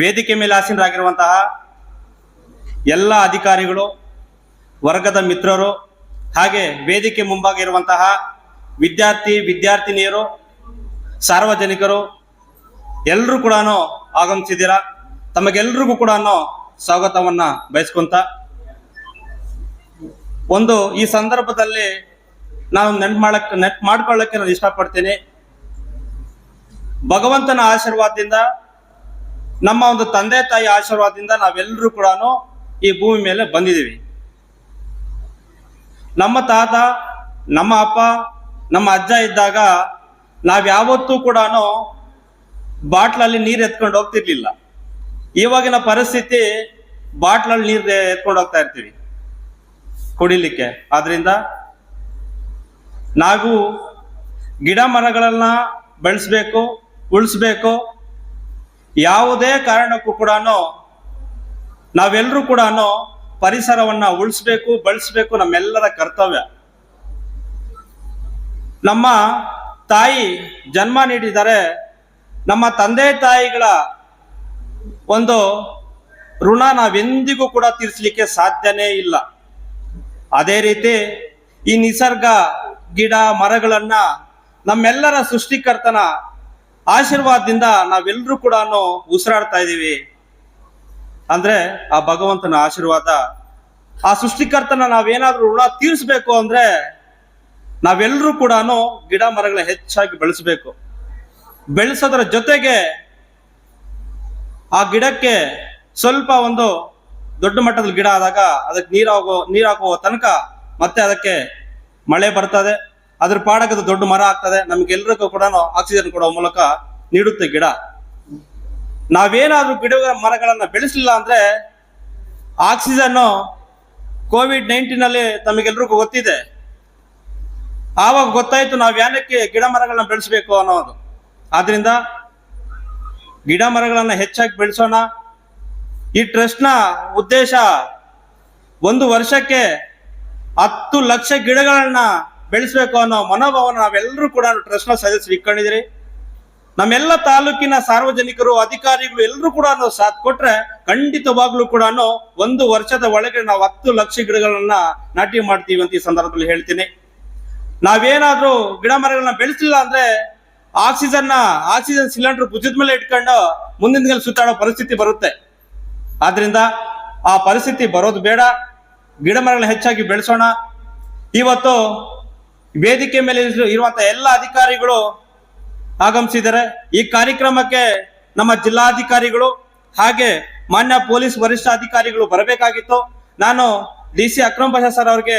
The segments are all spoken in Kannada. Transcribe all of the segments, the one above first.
ವೇದಿಕೆ ಮೇಲೆ ಆಸೀನರಾಗಿರುವಂತಹ ಎಲ್ಲ ಅಧಿಕಾರಿಗಳು, ವರ್ಗದ ಮಿತ್ರರು, ಹಾಗೆ ವೇದಿಕೆ ಮುಂಭಾಗ ಇರುವಂತಹ ವಿದ್ಯಾರ್ಥಿ, ವಿದ್ಯಾರ್ಥಿನಿಯರು, ಸಾರ್ವಜನಿಕರು ಎಲ್ಲರೂ ಕೂಡ ಆಗಮಿಸಿದ್ದೀರಾ? ತಮಗೆಲ್ರಿಗೂ ಕೂಡ ಸ್ವಾಗತವನ್ನ ಬಯಸ್ಕೊಂತ ಒಂದು ಈ ಸಂದರ್ಭದಲ್ಲಿ ನಾನು ನೆನ್ಪು ಮಾಡಕ್ ನೆಟ್ ಮಾಡ್ಕೊಳ್ಳಕ್ಕೆ ನಾನು ಇಷ್ಟಪಡ್ತೀನಿ. ಭಗವಂತನ ಆಶೀರ್ವಾದದಿಂದ ನಮ್ಮ ಒಂದು ತಂದೆ ತಾಯಿ ಆಶೀರ್ವಾದದಿಂದ ನಾವೆಲ್ಲರೂ ಕೂಡ ಈ ಭೂಮಿ ಮೇಲೆ ಬಂದಿದ್ದೀವಿ. ನಮ್ಮ ತಾತ, ನಮ್ಮ ಅಪ್ಪ, ನಮ್ಮ ಅಜ್ಜ ಇದ್ದಾಗ ನಾವು ಯಾವತ್ತೂ ಕೂಡ ಬಾಟ್ಲಲ್ಲಿ ನೀರು ಎತ್ಕೊಂಡು ಹೋಗ್ತಿರ್ಲಿಲ್ಲ. ಇವಾಗಿನ ಪರಿಸ್ಥಿತಿ ಬಾಟ್ಲಲ್ಲಿ ನೀರು ಎತ್ಕೊಂಡು ಹೋಗ್ತಾ ಇರ್ತೀವಿ ಕುಡಿಲಿಕ್ಕೆ. ಆದ್ರಿಂದ ನಾವು ಗಿಡ ಮರಗಳನ್ನ ಬೆಳೆಸ್ಬೇಕು, ಉಳಿಸ್ಬೇಕು ಯಾವುದೇ ಕಾರಣಕ್ಕೂ ಕೂಡ ನಾವೆಲ್ಲರೂ ಕೂಡ ಪರಿಸರವನ್ನ ಉಳಿಸ್ಬೇಕು, ಬಳಸಬೇಕು ನಮ್ಮೆಲ್ಲರ ಕರ್ತವ್ಯ. ನಮ್ಮ ತಾಯಿ ಜನ್ಮ ನೀಡಿದರೆ ನಮ್ಮ ತಂದೆ ತಾಯಿಗಳ ಒಂದು ಋಣ ನಾವೆಂದಿಗೂ ಕೂಡ ತೀರಿಸಲಿಕ್ಕೆ ಸಾಧ್ಯನೇ ಇಲ್ಲ. ಅದೇ ರೀತಿ ಈ ನಿಸರ್ಗ, ಗಿಡ, ಮರಗಳನ್ನ ನಮ್ಮೆಲ್ಲರ ಸೃಷ್ಟಿಕರ್ತನ ಆಶೀರ್ವಾದದಿಂದ ನಾವೆಲ್ಲರೂ ಕೂಡ ಉಸಿರಾಡ್ತಾ ಇದ್ದೀವಿ. ಅಂದ್ರೆ ಆ ಭಗವಂತನ ಆಶೀರ್ವಾದ, ಆ ಸೃಷ್ಟಿಕರ್ತನ ನಾವೇನಾದ್ರೂ ಋಣ ತೀರಿಸ್ಬೇಕು ಅಂದ್ರೆ ನಾವೆಲ್ಲರೂ ಕೂಡ ಗಿಡ ಮರಗಳ ಹೆಚ್ಚಾಗಿ ಬೆಳೆಸಬೇಕು. ಬೆಳೆಸೋದ್ರ ಜೊತೆಗೆ ಆ ಗಿಡಕ್ಕೆ ಸ್ವಲ್ಪ ಒಂದು ದೊಡ್ಡ ಮಟ್ಟದ ಗಿಡ ಆದಾಗ ಅದಕ್ಕೆ ನೀರಾಗೋ ನೀರಾಕೋ ತನಕ ಮತ್ತೆ ಅದಕ್ಕೆ ಮಳೆ ಬರ್ತದೆ. ಅದ್ರ ಪಾಡಕ್ಕೆ ದೊಡ್ಡ ಮರ ಆಗ್ತದೆ. ನಮ್ಗೆಲ್ರಿಗೂ ಕೂಡ ಆಕ್ಸಿಜನ್ ಕೊಡೋ ಮೂಲಕ ನೀಡುತ್ತೆ ಗಿಡ. ನಾವೇನಾದ್ರೂ ಗಿಡ ಮರಗಳನ್ನ ಬೆಳೆಸಲಿಲ್ಲ ಅಂದ್ರೆ ಆಕ್ಸಿಜನ್ ಕೋವಿಡ್ ನೈನ್ಟೀನ್ ಅಲ್ಲಿ ತಮಗೆಲ್ರಿಗೂ ಗೊತ್ತಿದೆ. ಆವಾಗ ಗೊತ್ತಾಯ್ತು ನಾವು ಯಾನಕ್ಕೆ ಗಿಡ ಮರಗಳನ್ನ ಬೆಳೆಸಬೇಕು ಅನ್ನೋದು. ಆದ್ರಿಂದ ಗಿಡ ಮರಗಳನ್ನ ಹೆಚ್ಚಾಗಿ ಬೆಳೆಸೋಣ. ಈ ಟ್ರಸ್ಟ್ನ ಉದ್ದೇಶ ಒಂದು ವರ್ಷಕ್ಕೆ ಹತ್ತು ಲಕ್ಷ ಗಿಡಗಳನ್ನ ಬೆಳೆಸಬೇಕು ಅನ್ನೋ ಮನೋಭಾವನ ನಾವೆಲ್ಲರೂ ಕೂಡ ಟ್ರಸ್ಟ್ನ ಸದಸ್ಯರು ಇಟ್ಕೊಂಡಿದ್ರಿ ನಮ್ಮೆಲ್ಲ ತಾಲೂಕಿನ ಸಾರ್ವಜನಿಕರು, ಅಧಿಕಾರಿಗಳು ಎಲ್ಲರೂ ಕೂಡ ಸಾಥ್ ಕೊಟ್ರೆ ಖಂಡಿತವಾಗ್ಲೂ ಕೂಡ ಒಂದು ವರ್ಷದ ಒಳಗೆ ನಾವು ಹತ್ತು ಲಕ್ಷ ಗಿಡಗಳನ್ನ ನಾಟಿ ಮಾಡ್ತೀವಿ ಅಂತ ಈ ಸಂದರ್ಭದಲ್ಲಿ ಹೇಳ್ತೀನಿ. ನಾವೇನಾದ್ರೂ ಗಿಡ ಮರಗಳನ್ನ ಬೆಳೆಸಲಿಲ್ಲ ಅಂದ್ರೆ ಆಕ್ಸಿಜನ್ನ ಆಕ್ಸಿಜನ್ ಸಿಲಿಂಡರ್ ಭುಜದ ಮೇಲೆ ಇಟ್ಕೊಂಡು ಮುಂದಿನ ದಿನ ಸುತ್ತಾಡೋ ಪರಿಸ್ಥಿತಿ ಬರುತ್ತೆ. ಆದ್ರಿಂದ ಆ ಪರಿಸ್ಥಿತಿ ಬರೋದು ಬೇಡ. ಗಿಡ ಮರಗಳನ್ನ ಹೆಚ್ಚಾಗಿ ಬೆಳೆಸೋಣ. ಇವತ್ತು ವೇದಿಕೆ ಮೇಲೆ ಇರುವಂತಹ ಎಲ್ಲ ಅಧಿಕಾರಿಗಳು ಆಗಮಿಸಿದ್ದಾರೆ. ಈ ಕಾರ್ಯಕ್ರಮಕ್ಕೆ ನಮ್ಮ ಜಿಲ್ಲಾಧಿಕಾರಿಗಳು ಹಾಗೆ ಮಾನ್ಯ ಪೊಲೀಸ್ ವರಿಷ್ಠ ಅಧಿಕಾರಿಗಳು ಬರಬೇಕಾಗಿತ್ತು. ನಾನು D C Akram Pasha sir ಅವ್ರಿಗೆ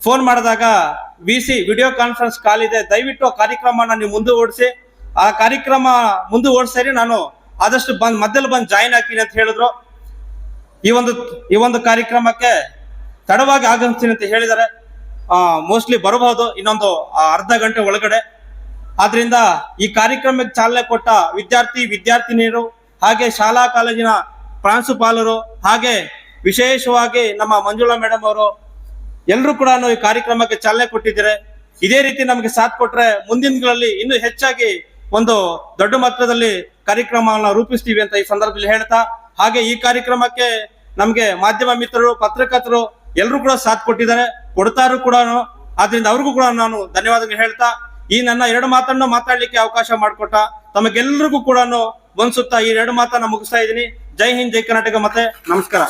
ಫೋನ್ ಮಾಡಿದಾಗ V C video conference call ಇದೆ, ದಯವಿಟ್ಟು ಕಾರ್ಯಕ್ರಮನ ನೀವು ಓಡಿಸಿ ಆ ಕಾರ್ಯಕ್ರಮ ಮುಂದುವರಿಸಿರಿ ನಾನು ಆದಷ್ಟು ಬಂದ್ ಮಧ್ಯದಲ್ಲಿ ಬಂದು ಜಾಯಿನ್ ಆಗ್ತೀನಿ ಅಂತ ಹೇಳಿದ್ರು. ಈ ಒಂದು ಈ ಒಂದು ಕಾರ್ಯಕ್ರಮಕ್ಕೆ ತಡವಾಗಿ ಆಗಮಿಸ್ತೀನಿ ಅಂತ ಹೇಳಿದ್ದಾರೆ. ಮೋಸ್ಟ್ಲಿ ಬರಬಹುದು. ಇನ್ನೊಂದು ಅರ್ಧ ಗಂಟೆ ಒಳಗಡೆ. ಆದ್ರಿಂದ ಈ ಕಾರ್ಯಕ್ರಮಕ್ಕೆ ಚಾಲನೆ ಕೊಟ್ಟ ವಿದ್ಯಾರ್ಥಿ, ವಿದ್ಯಾರ್ಥಿನಿಯರು, ಹಾಗೆ ಶಾಲಾ ಕಾಲೇಜಿನ ಪ್ರಾಂಶುಪಾಲರು, ಹಾಗೆ ವಿಶೇಷವಾಗಿ ನಮ್ಮ ಮಂಜುಳಾ ಮೇಡಮ್ ಅವರು ಎಲ್ಲರೂ ಕೂಡ ಈ ಕಾರ್ಯಕ್ರಮಕ್ಕೆ ಚಾಲನೆ ಕೊಟ್ಟಿದ್ದಾರೆ. ಇದೇ ರೀತಿ ನಮಗೆ ಸಾಥ್ ಕೊಟ್ರೆ ಮುಂದಿನಗಳಲ್ಲಿ ದಿನಗಳಲ್ಲಿ ಇನ್ನೂ ಹೆಚ್ಚಾಗಿ ಒಂದು ದೊಡ್ಡ ಮಟ್ಟದಲ್ಲಿ ಕಾರ್ಯಕ್ರಮವನ್ನು ರೂಪಿಸ್ತೀವಿ ಅಂತ ಈ ಸಂದರ್ಭದಲ್ಲಿ ಹೇಳ್ತಾ, ಹಾಗೆ ಈ ಕಾರ್ಯಕ್ರಮಕ್ಕೆ ನಮಗೆ ಮಾಧ್ಯಮ ಮಿತ್ರರು, ಪತ್ರಕರ್ತರು ಎಲ್ಲರೂ ಕೂಡ ಸಾಥ್ ಕೊಟ್ಟಿದ್ದಾರೆ. ಕೊಡ್ತಾರು ಕೂಡ ಆದ್ರಿಂದ ಅವ್ರಿಗೂ ಕೂಡ ನಾನು ಧನ್ಯವಾದಗಳು ಹೇಳ್ತಾ, ಈ ನನ್ನ ಎರಡು ಮಾತನ್ನು ಮಾತಾಡ್ಲಿಕ್ಕೆ ಅವಕಾಶ ಮಾಡಿಕೊಟ್ಟ ತಮಗೆಲ್ಲರಿಗೂ ಕೂಡ ಒಂದ್ಸುತ್ತಾ ಈ ಎರಡು ಮಾತನ್ನ ಮುಗಿಸ್ತಾ ಇದ್ದೀನಿ. ಜೈ ಹಿಂದ್, ಜೈ ಕರ್ನಾಟಕ ಮತ್ತೆ ನಮಸ್ಕಾರ.